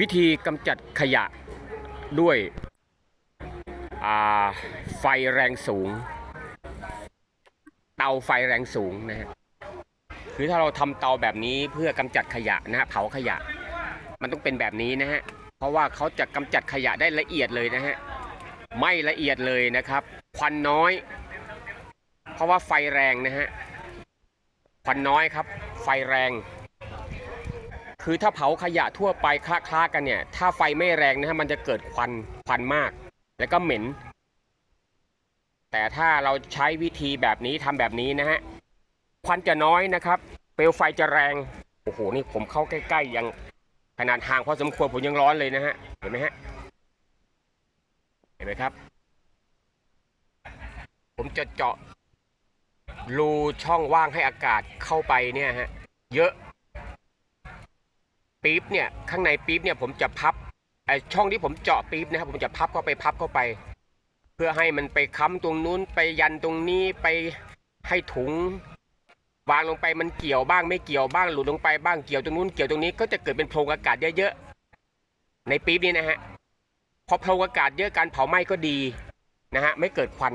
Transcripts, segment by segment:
วิธีกำจัดขยะด้วยไฟแรงสูง เตาไฟแรงสูงนะฮะคือถ้าเราทำเตาแบบนี้เพื่อกำจัดขยะนะฮะเผาขยะ มันต้องเป็นแบบนี้นะฮะเพราะว่าเขาจะกำจัดขยะได้ละเอียดเลยนะฮะไม่ละเอียดเลยนะครับควันน้อย เพราะว่าไฟแรงนะฮะควันน้อยครับ ไฟแรง คือถ้าเผาขยะทั่วไปคล้าๆกันเนี่ย ถ้าไฟไม่แรงนะฮะมันจะเกิดควันควันมาก แล้วก็เหม็น แต่ถ้าเราใช้วิธีแบบนี้ทำแบบนี้นะฮะควันจะน้อยนะครับ เปลวไฟจะแรงโอ้โหนี่ผมเข้าใกล้ๆยังขนาดห่างพอสมควรผมยังร้อนเลยนะฮะเห็นไหมฮะเห็นไหมครับ ผมจะเจาะรูช่องว่างให้อากาศเข้าไปเนี่ยฮะเยอะ ปี๊บเนี่ยข้างในปี๊บเนี่ยผมจะพับไอช่องที่ผมเจาะปี๊บนะครับผมจะพับเข้าไปพับเข้าไป เพื่อให้มันไปค้ำตรงนู้นไปยันตรงนี้ไปให้ถุง วางลงไปมันเกี่ยวบ้างไม่เกี่ยวบ้างหลุดลงไปบ้างเกี่ยวตรงนู้นเกี่ยวตรงนี้ก็จะเกิดเป็นโพรงอากาศเยอะๆในปี๊บนี้นะฮะพอโพรงอากาศเยอะการเผาไหม้ก็ดีนะฮะไม่เกิดควัน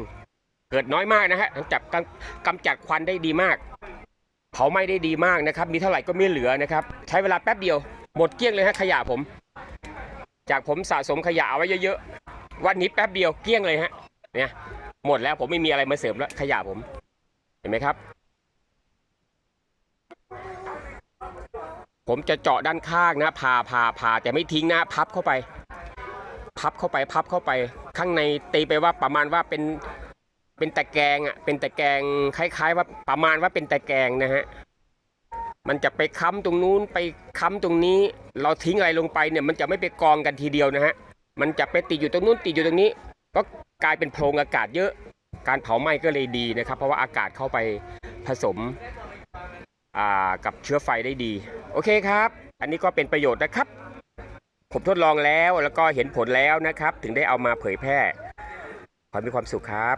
เกิดน้อยมากนะฮะจับกำกำจัดควันได้ดีมาก เผาไหม้ได้ดีมากนะครับ มีเท่าไหร่ก็ไม่เหลือนะครับ ใช้เวลาแป๊บเดียว หมดเกลี้ยงเลยฮะขยะผม จากผมสะสมขยะเอาไว้เยอะๆ วันนี้แป๊บเดียวเกลี้ยงเลยฮะ เนี่ย หมดแล้วผมไม่มีอะไรมาเสริมแล้วขยะผม เห็นไหมครับ ผมจะเจาะด้านข้างนะผ่าผ่าผ่าแต่ไม่ทิ้งนะพับเข้าไป พับเข้าไปพับเข้าไป ข้างในตีไปว่าประมาณว่าเป็นเป็นตะแกรงอะเป็นตะแกรงคล้าย ๆ ว่าประมาณว่าเป็นตะแกรงนะฮะ มันจะไปค้ำตรงนู้นไปค้ำตรงนี้ เราทิ้งอะไรลงไปเนี่ยมันจะไม่ไปกองกันทีเดียวนะฮะมันจะไปติดอยู่ตรงนู้นติดอยู่ตรงนี้ ก็กลายเป็นโพรงอากาศเยอะ การเผาไหม้ก็เลยดีนะครับ เพราะว่าอากาศเข้าไปผสมกับเชื้อไฟได้ดี โอเคครับ อันนี้ก็เป็นประโยชน์นะครับ ผมทดลองแล้วแล้วก็เห็นผลแล้วนะครับ ถึงได้เอามาเผยแพร่ขอให้มีความสุขครับ